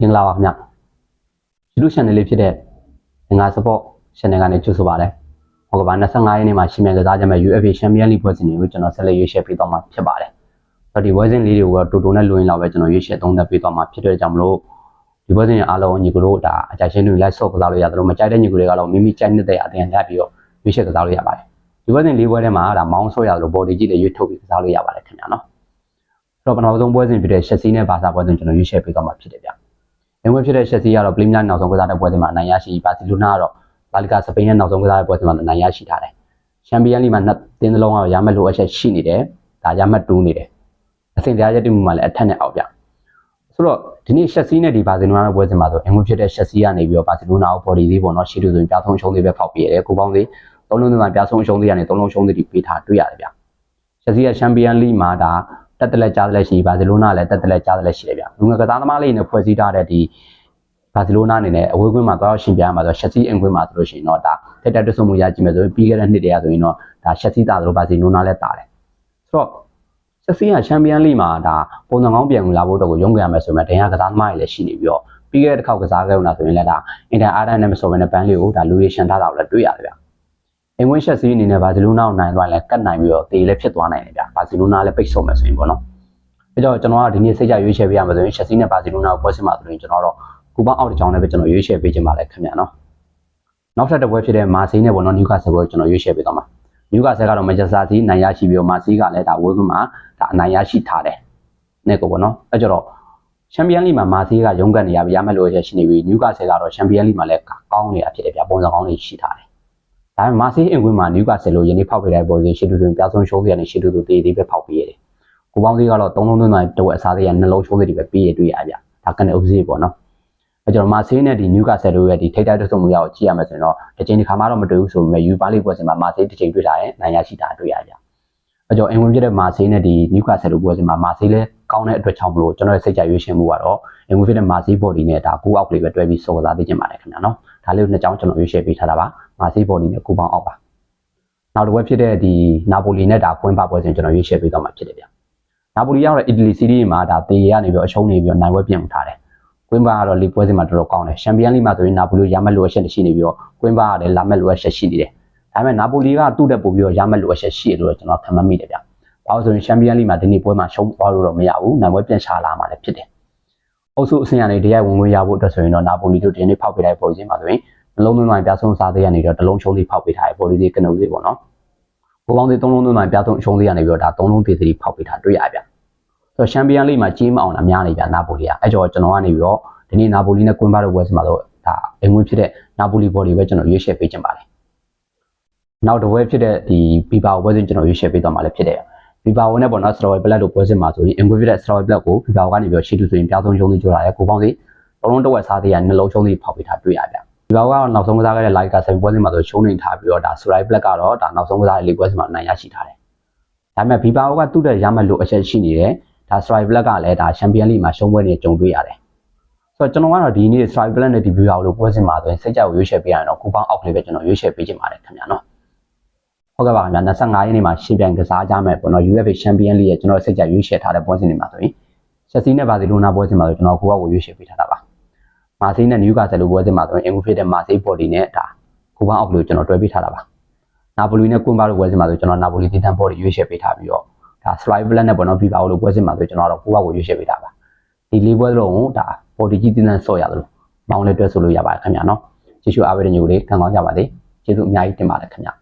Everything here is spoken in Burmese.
မင်္ဂလာပါခင်ဗျ YouTube channel လေးဖြစ်တဲ့ငါ support channel ကနေကြိုဆိုပါရစေ။ဟောကပါ25ရက်နေ့မှာရှင်မြန်ကစားကြမဲ့ UFA Champion League ပွဲစဉ်တွေကိုကျွန်တော်ဆက်လက်ရွေးချယ်ပေးသွားမှာဖြစ်ပါတယ်။ဆိုတော့ဒီပွဲစဉ်လေးတွေကိုတူတူနဲ့လိုရင်းလောက်ပဲကျွန်တော်ရွေးချယ်သုံးသပ်ပေးသွားမှာဖြစ်တဲ့ကြောင့်မလို့ဒီပွဲစဉ်အားလုံးညီကိုတို့ဒါအကြိုက်ရှင်တွေ live ဆော့ကစားလို့ရတယ်လို့မကြိုက်တဲ့ညီကိုတွေကတော့မိမိကြိုက်တဲ့အတင်ရပြီးတော့ရွေးချယ်ကစားလို့ရပါတယ်။ဒီပွဲစဉ်လေးပွဲထဲမှာဒါမောင်းဆော့ရလို့ body ကြီးတွေရွေးထုတ်ပြီးကစားလို့ရပါတယ်ခင်ဗျာနော်။ဆိုတော့ပထမဆုံးပွဲစဉ်ဖြစ်တဲ့ Chelsea နဲ့ Barca ပွဲစဉ်ကျွန်တော်ရွေးချယ်ပေးသွားမှာဖြစ်တယ်ဗျ။ ဝင်ဝင်ဖြစ်တဲ့ Chelsea ကတော့ Premier နောက်ဆုံးကစားတဲ့ပွဲစဉ်မှာအနိုင်ရရှိပါစီလိုနာကတော့ La Liga စပိန်ရဲ့နောက်ဆုံးကစားတဲ့ပွဲစဉ်မှာအနိုင်ရရှိထားတယ်။ Champions League မှာနှစ်သင်းစလုံးကရမယ်လို့အချက်ရှိနေတယ်။ဒါရမယ်တူးနေတယ်။အဆင့်တရားချက်တူမှာလည်းအထက်နဲ့အောက်ပြ။ဆိုတော့ဒီနေ့ Chelsea နဲ့ဒီဘာစီလိုနာရဲ့ပွဲစဉ်မှာဆိုအင်ဝင်ဖြစ်တဲ့ Chelsea ကနေပြီးတော့ဘာစီလိုနာကို body လေးပေါ့နော်ရှီတူဆိုရင်ပြဆုံးရှုံးသေးပဲဖောက်ပြရတယ်။ကိုပေါင်းသေးသုံးလုံးသွင်းမှာပြဆုံးရှုံးသေးရတယ်သုံးလုံးရှုံးသေးပြီးပေးထားတွေ့ရတယ်ဗျ။ Chelsea ရဲ့ Champions League မှာဒါ တက်တက်လက်ကြားတက်လက်ရှိဘာစီလိုနာလည်းတက်တက်လက်ကြားတက်လက်ရှိတယ်ဗျ။လူငယ်ကစားသမားလေးနဲ့ဖွဲ့စည်းထားတဲ့ဒီဘာစီလိုနာအနေနဲ့အဝေးကွင်းမှာသွားရှင်ပြရမှာဆိုရှက်စီအင်ကွင်းမှာဆိုလို့ရှိရင်တော့ဒါတက်တက်တွတ်ဆုံမှုရကြည့်မယ်ဆိုရင်ပြီးခဲ့တဲ့နှစ်တည်းကဆိုရင်တော့ဒါရှက်စီတာတို့ဘာစီလိုနာလည်းတာတယ်ဆိုတော့ရှက်စီကချန်ပီယံလိမှာဒါပုံစံကောင်းပြန်ဝင်လာဖို့တော့ကိုရုံးကြရမယ်ဆိုရင်ဒန်ရကစားသမားတွေလည်းရှိနေပြီးတော့ပြီးခဲ့တဲ့တစ်ခေါက်ကစားခဲ့ဦးတာဆိုရင်လည်းဒါအင်တာအာဒန်နဲ့မဆိုဘဲနဲ့ပန်းလေးကိုဒါလူရရှန်ထားတာကိုလည်းတွေ့ရတယ်ဗျ အင်ဝင်းရှက်စီအနေနဲ့ဘာစီလိုနာကိုနိုင်သွားရင်လည်းကတ်နိုင်ပြီးတော့တေးလည်းဖြစ်သွားနိုင်တယ်ဗျဘာစီလိုနာလည်းပိတ်ဆို့မယ်ဆိုရင်ပေါ့နော်အဲကြောင့်ကျွန်တော်ကဒီနေ့စိတ်ကြရွေးချယ်ပေးရမှာဆိုရင်ချက်စီနဲ့ဘာစီလိုနာကိုပွဲစစ်မှာဆိုရင်ကျွန်တော်တော့ကူပန်းအောက်တစ်ချောင်းနဲ့ပဲကျွန်တော်ရွေးချယ်ပေးခြင်းပါလေခင်ဗျာနော်နောက်ထပ်တစ်ပွဲဖြစ်တဲ့မာစီနဲ့ပေါ့နော်နျူကာဆယ်ပွဲကိုကျွန်တော်ရွေးချယ်ပေးသွားမှာနျူကာဆယ်ကတော့မန်ချက်စတာစီနိုင်ရရှိပြီးတော့မာစီကလည်းဒါဝေးကွင်းမှာဒါအနိုင်ရရှိထားတယ်နဲ့ကိုပေါ့နော်အဲကြောင့်ချန်ပီယံလိမှာမာစီကရုန်းကန်နေရပြီရမယ်လို့ရရှိနေပြီနျူကာဆယ်ကတော့ချန်ပီယံလိမှာလည်းကောင်းနေတာဖြစ်တယ်ဗျပုံစံကောင်းတွေရှိထားတယ် ဒါပေမဲ့မာစီအင်ကွင်းမှာနျူကာဆယ်လို့ယနေ့ဖောက်ပေးတဲ့ပေါ်စီရှီတူတူပြားဆုံးရှုံးပြရနေရှီတူတူတေးသေးပဲဖောက်ပေးရတယ်ကိုပေါင်းစီကတော့သုံးလုံးသွင်းတိုင်းတဝက်အစားသေးရနှလုံးရှုံးသေးတယ်ပဲပေးရတွေ့ရဗျဒါကနေဥပစီပေါ့နော်အဲကျွန်တော်မာဆေးနဲ့ဒီနျူကာဆယ်တို့ရဲ့ဒီထိတ်တိုက်တွဆုံမှုရကိုကြည့်ရမယ်ဆိုရင်တော့တစ်ချိန်တစ်ခါမှတော့မတွေ့ဘူးဆိုပေမဲ့ယူပါလိပွဲစဉ်မှာမာဆေးတစ်ချိန်တွေ့တာရဲ့နိုင်ရရှိတာတွေ့ရကြအဲကျွန်တော်အင်ဝင်ပြတဲ့မာဆေးနဲ့ဒီနျူကာဆယ်တို့ပွဲစဉ်မှာမာဆေးလဲ ကောင်းတဲ့အတွက်ကြောင့်မလို့ကျွန်တော်ရဲ့စိတ်ကြရွေးရှင်မှုကတော့အင်ဝင်ပြတဲ့မာဆေးဘော်ဒီနဲ့ဒါကူအောက်ကလေးပဲတွဲပြီးစောကစားသိချင်ပါတယ်ခင်ဗျာနော်ဒါလေးကိုနှစ်ကြောင်းကျွန်တော်ရွေးရှယ်ပေးထားတာပါမာဆေးဘော်ဒီနဲ့ကူပေါင်းအောက်ပါနောက်တစ်ပွဲဖြစ်တဲ့ဒီနာပိုလီနဲ့ဒါပွင့်ပါပွဲစဉ်ကျွန်တော်ရွေးရှယ်ပေးတော့မှာဖြစ်တယ်ဗျနာပိုလီရောက်တဲ့အီတလီစီးရီးမှာဒါတေရကနေပြီးအရှုံးနေပြီးတော့နိုင်ပွဲပြင်ထားတယ်ကွင်းပါကတော့လီပွဲစဉ်မှာတော်တော်ကောင်းတယ်ချန်ပီယံလိမှာဆိုရင်နာပိုလီရမက်လိုအပ်ချက်ရှိနေပြီးတော့ကွင်းပါကလည်းလာမက်လိုအပ်ချက်ရှိနေတယ်ဒါပေမဲ့နာပိုလီကသူ့တက်ပို့ပြီးတော့ရမက်လိုအပ်ချက်ရှိတယ်လို့ကျွန်တော်ခံမှတ်မိတယ်ဗျ။ ဘာလို့ဆိုရင်ချန်ပီယံလိမှာဒီနေ့ပွဲမှာရှုံးသွားလို့တော့မရဘူးနိုင်ပွဲပြန်ချလာမှာလည်းဖြစ်တယ်။အုပ်စုအဆင့်အနေတရားဝင်ဝင်ရဖို့အတွက်ဆိုရင်တော့နာပိုလီတို့ဒီနေ့ဖောက်ပေးလိုက်ပေါ်ခြင်းမှာဆိုရင်နှလုံးသွင်းမှပြဆုံးစားသေးရနေတော့တလုံးရှုံးသေးဖောက်ပေးထားတယ်ပေါ်လီသေးကနုသေးပေါ့နော်။ဘိုးပေါင်းသေးသုံးလုံးသွင်းမှပြဆုံးရှုံးသေးရနေပြီးတော့ဒါသုံးလုံးသေးသေးဖောက်ပေးထားတွေ့ရဗျ။ဆိုတော့ချန်ပီယံလိမှာကြီးမအောင်လားများနေဗျနာပိုလီကအဲကြောကျွန်တော်ကနေပြီးတော့ဒီနေ့နာပိုလီနဲ့ကွင်းပါတဲ့ပွဲစဉ်မှာတော့ဒါအိမ်ဝင်ဖြစ်တဲ့နာပိုလီဘော်ဒီပဲကျွန်တော်ရွေးချယ်ပေးခြင်းပါတယ်နောက်တစ်ပွဲဖြစ်တဲ့ဒီဘီဘာပွဲစဉ်ကျွန်တော်ရွေးချယ်ပေးသွားမှာလည်းဖြစ်တယ် ဘီဘာဝနဲ့ပေါ့နော်စတော်ဝဲဘလက်တို့ပွဲစဉ်မှာဆိုရင်အင်ကွင်းဖြစ်တဲ့စတော်ဝဲဘလက်ကိုဘီဘာဝကနေပြီးတော့ရှီတူဆိုရင်ပြားဆုံးရှုံးသေးကြတာရဲ့ကိုပေါင်းစီသုံးလုံးတစ်ဝက်စားသေးရနှလုံးရှုံးသေးဖောက်ပေးထားတွေ့ရဗျဘီဘာဝကတော့နောက်ဆုံးကစားခဲ့တဲ့လိုက်က7ပွဲစဉ်မှာဆိုရှုံးနေထားပြီးတော့ဒါစရိုက်ဘလက်ကတော့ဒါနောက်ဆုံးကစားတဲ့လေးပွဲစဉ်မှာနိုင်ရရှိထားတယ်ဒါပေမဲ့ဘီဘာဝကသူ့တဲ့ရမှတ်လို့အချက်ရှိနေတယ်ဒါစရိုက်ဘလက်ကလည်းဒါချန်ပီယံလိမှာရှုံးပွဲနေကြုံတွေ့ရတယ်ဆိုတော့ကျွန်တော်ကတော့ဒီနေ့ strike plan နဲ့ဒီ view အောင်လို့ပွဲစဉ်မှာဆိုရင်စိတ်ကြောက်ရွေးချယ်ပေးရရင်တော့ကူပေါင်းအောက်လေးပဲကျွန်တော်ရွေးချယ်ပေးခြင်းပါတယ်ခင်ဗျာနော် ဟုတ်ကဲ့ပါခင်ဗျာ25ရက်နေ့မှာရှင်ပြိုင်ကစားကြမယ်ပေါ့နော် UEFA Champion League ရဲ့ကျွန်တော်စိတ်ကြရွေးချယ်ထားတဲ့ပွဲစဉ်တွေမှာဆိုရင်ချက်စီနဲ့ဘာစီလိုနာပွဲစဉ်မှာဆိုကျွန်တော်ကူပေါက်ကိုရွေးချယ်ပေးထားတာပါမာစီနဲ့နျူကာဆယ်လိုပွဲစဉ်မှာဆိုရင်အင်ဂူဖြစ်တဲ့မာစီဘော်ဒီနဲ့ဒါကူပေါင်းအောက်လို့ကျွန်တော်တွဲပေးထားတာပါနာပိုလီနဲ့ကွန်ဘာလိုပွဲစဉ်မှာဆိုကျွန်တော်နာပိုလီတီတန်ဘော်ဒီရွေးချယ်ပေးထားပြီးတော့ဒါ strike plan နဲ့ပေါ့နော်ဘီဘာလိုပွဲစဉ်မှာဆိုကျွန်တော်တော့ကူပေါက်ကိုရွေးချယ်ပေးထားပါဒီလေးပွဲလုံးကိုဒါ body ကြီးတင်းတန်းဆော့ရတယ်လို့မောင်းလည်းတွဲဆိုလို့ရပါတယ်ခင်ဗျာနော်ကျေးဇူးအားပေးတဲ့ညီကိုလေးခံကောင်းကြပါစေကျေးဇူးအများကြီးတင်ပါတယ်ခင်ဗျာ